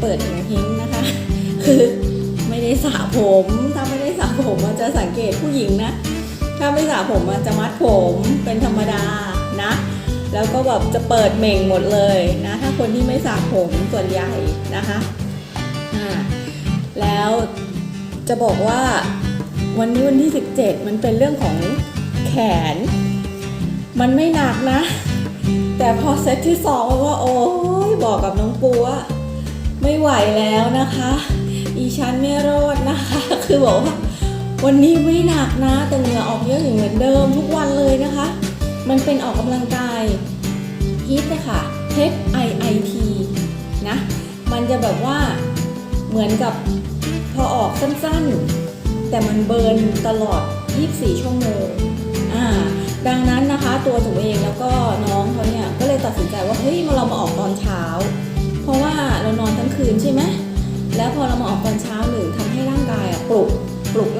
เปิดหัวทิ้งนะคะ คือไม่ได้สระผมถ้าไม่ได้สระผมมันจะสังเกตผู้หญิงนะ ถ้าไม่สระผมมันจะมัดผมเป็นธรรมดานะ แล้วก็แบบจะเปิดเหม่งหมดเลยนะ ถ้าคนที่ไม่สระผมส่วนใหญ่นะคะอ่าแล้วจะบอกว่าวันนี้วันที่ 17 มันเป็นเรื่องของแขน มันไม่หนักนะ แต่พอเซตที่สองก็โอ้ยบอกกับน้องปูว่า ไม่ไหวแล้วนะคะอีฉันไม่รอดนะคะ คือบอกว่าวันนี้ไม่หนักนะ แต่เหงื่อออกเยอะอย่างเหมือนเดิมทุกวันเลยนะคะ มันเป็นออกกำลังกายฮิตนะคะ H I I T นะ มันจะแบบว่าเหมือนกับพอออกสั้นๆ แต่มันเบิร์นตลอด 24 ชั่วโมงอ่าดังนั้นนะคะตัวจุ๋มเองแล้วก็น้องเขาเนี่ย ก็เลยตัดสินใจว่า เฮ้ยมาเรามาออกตอนเช้า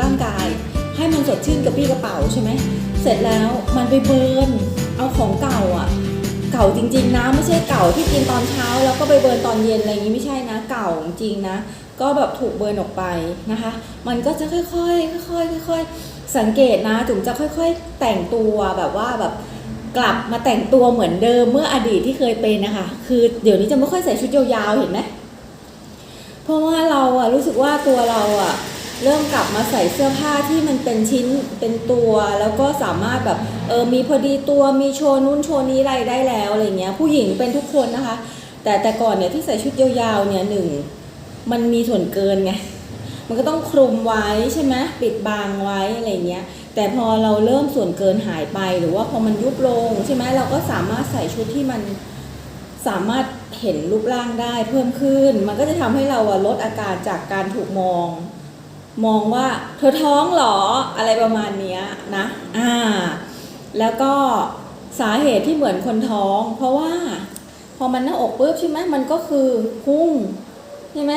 ร่างกาย ให้มันสดชื่นกระปี้กระเป๋าใช่ไหมเสร็จแล้วมันไปเบิร์นเอาของเก่าอะ เก่าจริง ๆ นะไม่ใช่เก่าที่กินตอนเช้า แล้วก็ไปเบิร์นตอนเย็นอะไรอย่างนี้ไม่ใช่นะ เก่าจริงนะก็แบบถูกเบิร์นออกไปนะคะ มันก็จะค่อยๆค่อยๆค่อยๆสังเกตนะถึงจะค่อย ๆ แต่งตัวแบบว่าแบบกลับมาแต่งตัวเหมือนเดิมเมื่ออดีตที่เคยเป็นนะคะ คือเดี๋ยวนี้จะไม่ค่อยใส่ชุดยาวๆเห็นไหมเพราะว่าเราอะรู้สึกว่าตัวเราอะ เริ่มกลับมาใส่เสื้อผ้าที่มันเป็นชิ้นเป็นตัว แล้วก็สามารถแบบเออมีพอดีตัวมีโชว์นู้นโชว์นี้อะไรได้แล้วอะไรเงี้ยผู้หญิงเป็นทุกคนนะคะ แต่แต่ก่อนเนี่ยที่ใส่ชุดยาวๆเนี่ยหนึ่งมันมีส่วนเกินไงมันก็ต้องคลุมไว้ใช่ไหมปิดบังไว้อะไรเงี้ยแต่พอเราเริ่มส่วนเกินหายไปหรือว่าพอมันยุบลงใช่ไหมเราก็สามารถใส่ชุดที่มันสามารถเห็นรูปร่างได้เพิ่มขึ้น มันก็จะทำให้เราลดอาการจากการถูกมอง มองว่าเธอท้องหรออะไรประมาณนี้นะอ่าแล้วก็สาเหตุที่เหมือนคนท้อง เพราะว่าพอมันหน้าอกปุ๊บใช่ไหมมันก็คือพุงใช่ไหม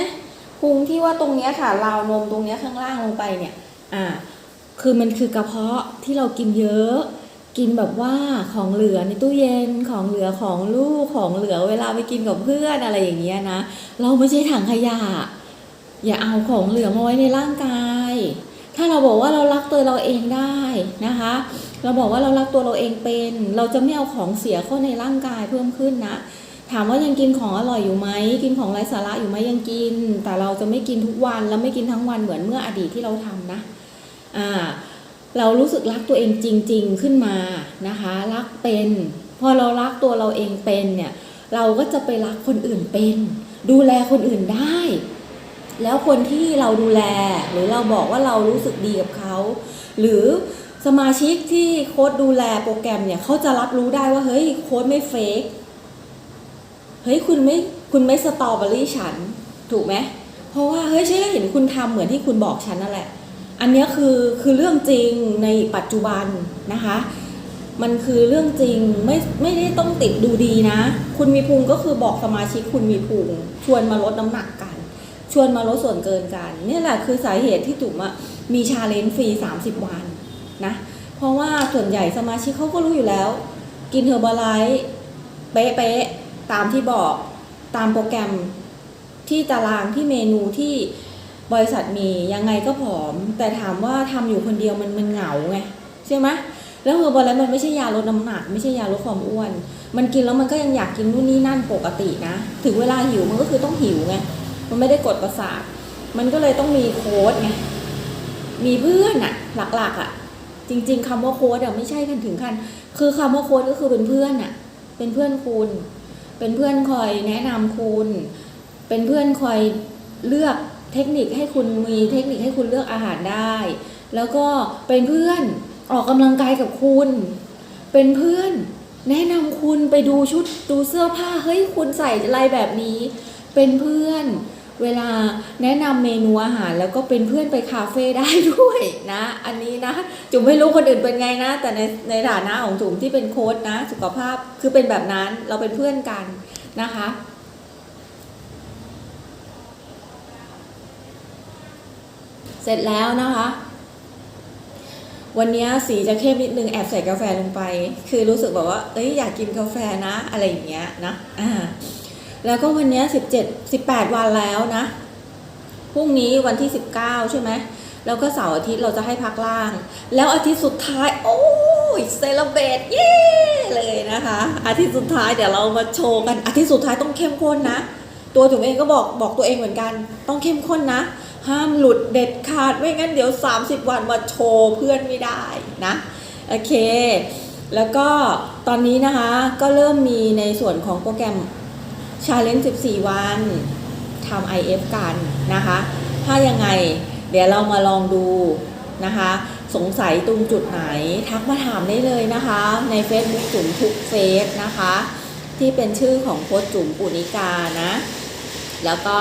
พุงที่ว่าตรงเนี้ยค่ะราวนมตรงเนี้ยข้างล่างลงไปเนี่ยอ่าคือมันคือกระเพาะที่เรากินเยอะกินแบบว่าของเหลือในตู้เย็นของเหลือของลูกของเหลือเวลาไปกินกับเพื่อนอะไรอย่างเงี้ยนะ เราไม่ใช่ถังขยะ อย่าเอาของเหลือมาไว้ในร่างกาย ถ้าเราบอกว่าเรารักตัวเราเองได้นะคะ เราบอกว่าเรารักตัวเราเองเป็น เราจะไม่เอาของเสียเข้าในร่างกายเพิ่มขึ้นนะถามว่ายังกินของอร่อยอยู่ไหมกินของไร้สาระอยู่ไหมยังกิน แต่เราจะไม่กินทุกวันแล้วไม่กินทั้งวันเหมือนเมื่ออดีตที่เราทำนะอ่าเรารู้สึกรักตัวเองจริง ๆขึ้นมานะคะ รักเป็น พอเรารักตัวเราเองเป็นเนี่ย เราก็จะไปรักคนอื่นเป็น ดูแลคนอื่นได้ แล้วคนที่เราดูแลหรือเราบอกว่าเรารู้สึกดีกับเขาหรือสมาชิกที่โค้ดดูแลโปรแกรมเนี่ยเขาจะรับรู้ได้ว่าเฮ้ยโค้ดไม่เฟกเฮ้ยคุณไม่คุณไม่สตรอเบอรี่ฉัน ถูกไหมเพราะว่าเฮ้ยฉันก็เห็นคุณทำเหมือนที่คุณบอกฉันนั่นแหละ อันนี้คือคือเรื่องจริงในปัจจุบันนะคะ มันคือเรื่องจริงไม่ไม่ได้ต้องติดดูดีนะ คุณมีพุงก็คือบอกสมาชิกคุณมีพุงชวนมาลดน้ำหนักกัน ชวนมาลดส่วนเกินกัน เนี่ยแหละคือสาเหตุที่จุ๋มมีชาเลนจ์ฟรี 30 วันนะเพราะว่าส่วนใหญ่สมาชิกเขาก็รู้อยู่แล้ว กินเฮอร์บาไลท์เป๊ะๆตามที่บอกตามโปรแกรมที่ตารางที่เมนูที่บริษัทมียังไงก็ผอม แต่ถามว่าทำอยู่คนเดียวมันมันเหงาไงใช่ไหมแล้วเฮอร์บาไลท์มันไม่ใช่ยาลดน้ำหนัก ไม่ใช่ยาลดความอ้วน มันกินแล้วมันก็ยังอยากกินนู่นนี่นั่นปกตินะ ถึงเวลาหิวมันก็คือต้องหิวไง มันไม่ได้กดประสาท มันก็เลยต้องมีโค้ดไง มีเพื่อนอะหลักๆอะจริง ๆคำว่าโค้ดอะไม่ใช่กันถึงขั้นคือคำว่าโค้ดก็คือเป็นเพื่อนอะเป็นเพื่อนคุณ เป็นเพื่อนคอยแนะนำคุณ เป็นเพื่อนคอยเลือกเทคนิคให้คุณมีเทคนิคให้คุณเลือกอาหารได้ แล้วก็เป็นเพื่อนออกกำลังกายกับคุณ เป็นเพื่อนแนะนำคุณไปดูชุดดูเสื้อผ้าเฮ้ยคุณใส่อะไรแบบนี้ เป็นเพื่อน เวลาแนะนำเมนูอาหารแล้วก็เป็นเพื่อนไปคาเฟ่ได้ด้วยนะ อันนี้นะ จุ๋มไม่รู้คนอื่นเป็นไงนะ แต่ในในฐานะของจุ๋มที่เป็นโค้ชนะ สุขภาพคือเป็นแบบนั้นเราเป็นเพื่อนกันนะคะเสร็จแล้วนะคะ วันนี้สีจะเข้มนิดนึงแอบใส่กาแฟลงไป คือรู้สึกแบบว่า เอ้ยอยากกินกาแฟนะ อะไรอย่างเงี้ยนะ อ่า แล้วก็วันนี้สิบเจ็ดสิบแปดวันแล้วนะพรุ่งนี้วันที่สิบเก้าใช่ไหมแล้วก็เสาร์อาทิตย์เราจะให้พักล่าง แล้วอาทิตย์สุดท้าย โอ้ยเซเลเบตเย้เลยนะคะ อาทิตย์สุดท้ายเดี๋ยวเรามาโชว์กันอาทิตย์สุดท้ายต้องเข้มข้นนะ ตัวจุ๋มเองก็บอกบอกตัวเองเหมือนกัน ต้องเข้มข้นนะ ห้ามหลุดเด็ดขาดไม่งั้นเดี๋ยว 30 วันมาโชว์เพื่อนไม่ได้นะโอเค แล้วก็ตอนนี้นะคะก็เริ่มมีในส่วนของโปรแกรม Challenge 14 วันทำ IF กันนะคะ ถ้ายังไงเดี๋ยวเรามาลองดูนะคะ สงสัยตรงจุดไหนทักมาถามได้เลยนะคะ ใน Facebook จุ๋มทุกเฟซนะคะ ที่เป็นชื่อของโค้ชจุ๋มปุณิกานะ แล้วก็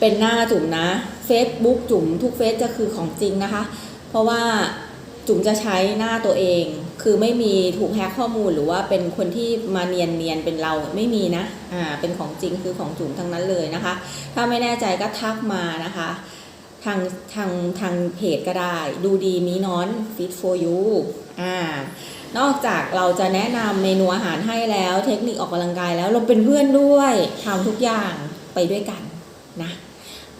เป็นหน้าจุ๋มนะ Facebook จุ๋มทุกเฟซจะคือของจริงนะคะ เพราะว่า จุ๋มจะใช้หน้าตัวเอง คือไม่มีถูกแฮกข้อมูลหรือว่าเป็นคนที่มาเนียนเนียนเป็นเราไม่มีนะ อ่า เป็นของจริงคือของจุ๋มทั้งนั้นเลยนะคะ ถ้าไม่แน่ใจก็ทักมานะคะ ทางทางทางเพจก็ได้ ดูดีมีนอน fit for you อ่านอกจากเราจะแนะนำเมนูอาหารให้แล้ว เทคนิคออกกำลังกายแล้วเราเป็นเพื่อนด้วยทำทุกอย่างไปด้วยกันนะ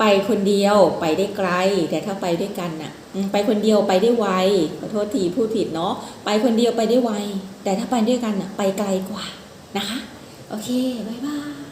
ไปคนเดียวไปได้ไกล แต่ถ้าไปด้วยกันน่ะ ไปคนเดียวไปได้ไวขอโทษทีพูดผิดเนาะไปคนเดียวไปได้ไวแต่ถ้าไปด้วยกันน่ะไปไกลกว่านะคะ โอเค บ๊ายบาย